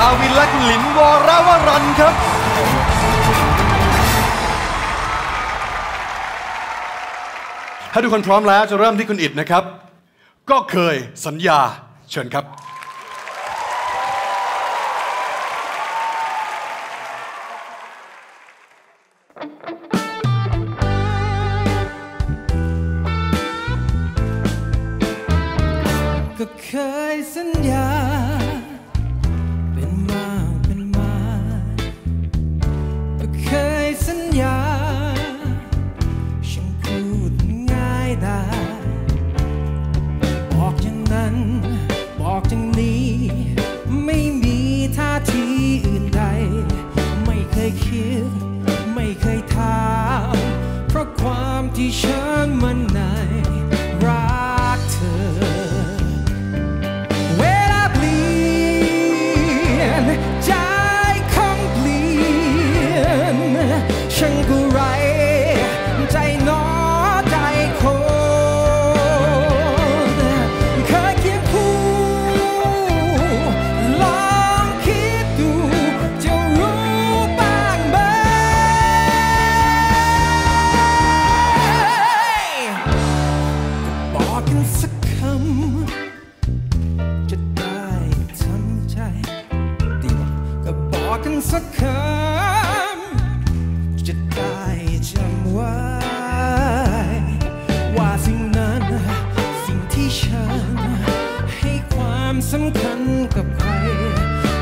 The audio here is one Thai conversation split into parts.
อาวินและคุณหลินวรวรันครับ ถ้าทุกคนพร้อมแล้วจะเริ่มที่คุณอิดนะครับ ก็เคยสัญญาเชิญครับ ก็เคยสัญญา ได้ บอกอย่างนั้น บอกอย่างนี้ ไม่มีท่าทีอื่นใด ไม่เคยคิด ไม่เคยถาม เพราะความที่ฉันมันในรักเธอ เวลาเปลี่ยนใจคำเปลี่ยนฉันก็ กันสักคำจะได้จำไว้ ว่าสิ่งนั้นสิ่งที่ฉัน ให้ความสำคัญกับใคร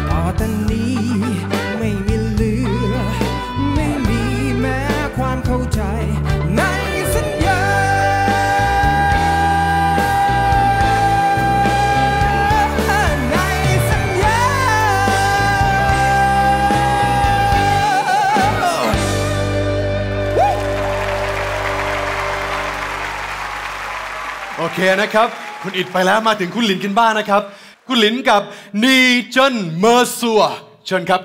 ต่อแต่นี้ เคนะครับ คุณอิดไปแล้วมาถึงคุณหลินกันบ้างนะครับ คุณหลินกับนีเจนเมอร์ซัวเชิญครับ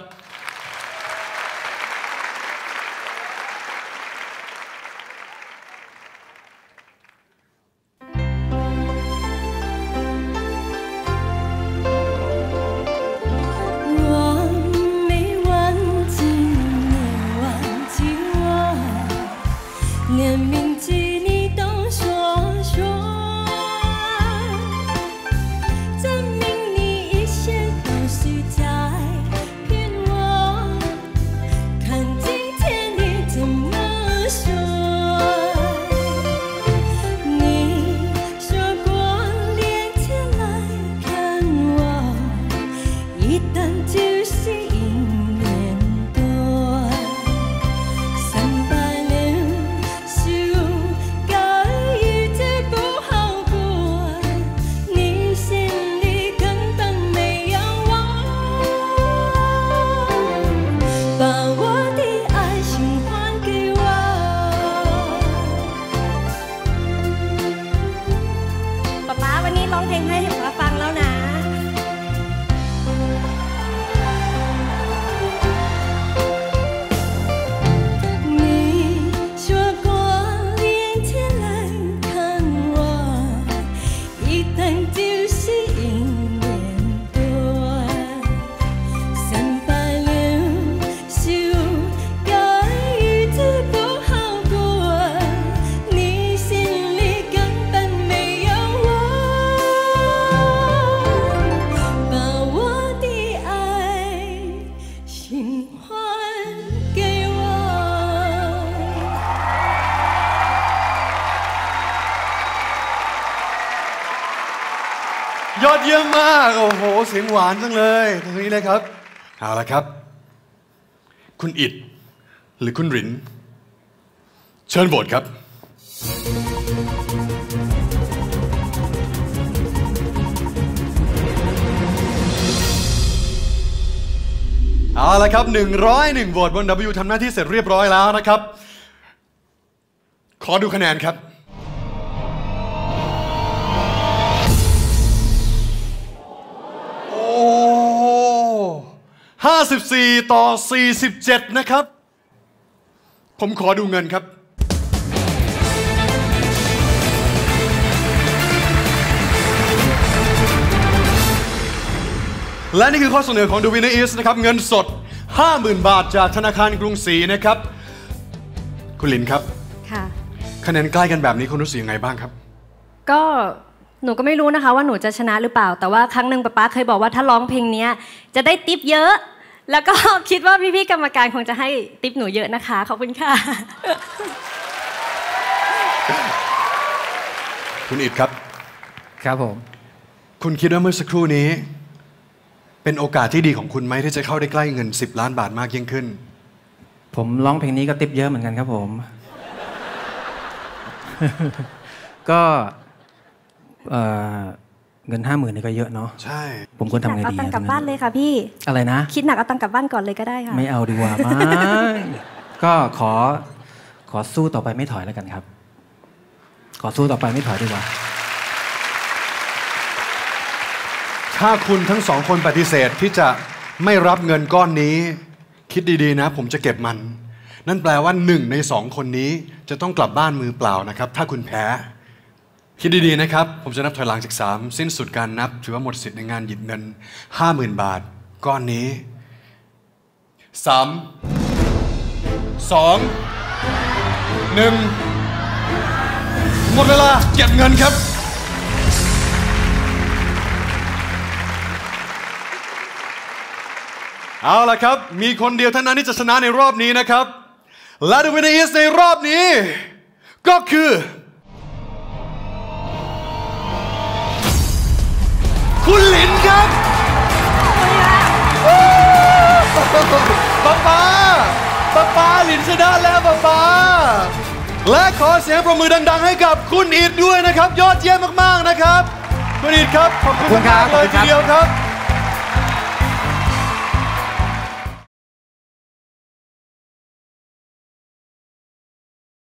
อดเยี่ยมมาก โอ้โห เสียงหวานจังเลย ตรงนี้เลยครับ เอาละครับ คุณอิดหรือคุณริน เชิญโหวตครับ เอาละครับ 101โหวตบน W ทำหน้าที่เสร็จเรียบร้อยแล้วนะครับ ขอดูคะแนนครับ 54 ต่อ 47 นะครับ ผมขอดูเงินครับคและนี่คือข้อเสนอของ The Winner is นะครับ เงินสด 50,000 บาทจากธนาคารกรุงศรีนะครับ คุณลินครับ ค่ะ คะแนนใกล้กันแบบนี้คุณรู้สึกยังไงบ้างครับ ก็หนูก็ไม่รู้นะคะว่าหนูจะชนะหรือเปล่า แต่ว่าครั้งหนึ่งป๊าป๊าเคยบอกว่าถ้าร้องเพลงเนี้ยจะได้ติปเยอะ แล้วก็คิดว่าพี่ๆกรรมการคงจะให้ติปหนูเยอะนะคะ ขอบคุณค่ะ คุณอิดครับ ครับผม คุณคิดว่าเมื่อสักครู่นี้ เป็นโอกาสที่ดีของคุณไหมที่จะเข้าได้ใกล้เงิน 10 ล้านบาทมากยิ่งขึ้น ผมร้องเพลงนี้ก็ติปเยอะเหมือนกันครับผม ก็ เอ่อเงินห้าหมื่นนี่ก็เยอะเนาะใช่ ผมควรทำไงเอาดีตังค์อะกลับบ้านเลยค่ะพี่ อะไรนะ คิดหนักเอาตังค์กลับบ้านก่อนเลยก็ได้ค่ะ ไม่เอาดีกว่าไม่ก็ขอขอสู้ต่อไปไม่ถอยแล้วกันครับ ขอสู้ต่อไปไม่ถอยดีกว่า ถ้าคุณทั้งสองคนปฏิเสธที่จะไม่รับเงินก้อนนี้ คิดดีๆนะ ผมจะเก็บมัน นั่นแปลว่าหนึ่งในสองคนนี้จะต้องกลับบ้านมือเปล่านะครับ ถ้าคุณแพ้ คิดดีๆนะครับ ผมจะนับถอยหลังจากสามสิ้นสุดการนับ ถือว่าหมดสิทธิ์ในงานหยิบเงิน 50,000 บาท ก้อนนี้สามสองหนึ่งหมดเวลาเก็บเงินครับเอาละครับ มีคนเดียวเท่านั้นที่จะชนะในรอบนี้นะครับ และ The winner is ในรอบนี้ ก็คือ ป๊าป๊าป๊าป๊าหลินชนะแล้วป๊าป๊าและขอเสียงประมือดัง ๆ ให้กับคุณอิดด้วยนะครับ ยอดเยี่ยมมากๆนะครับ คุณอิดครับ ขอบคุณมากเลยทีเดียวครับ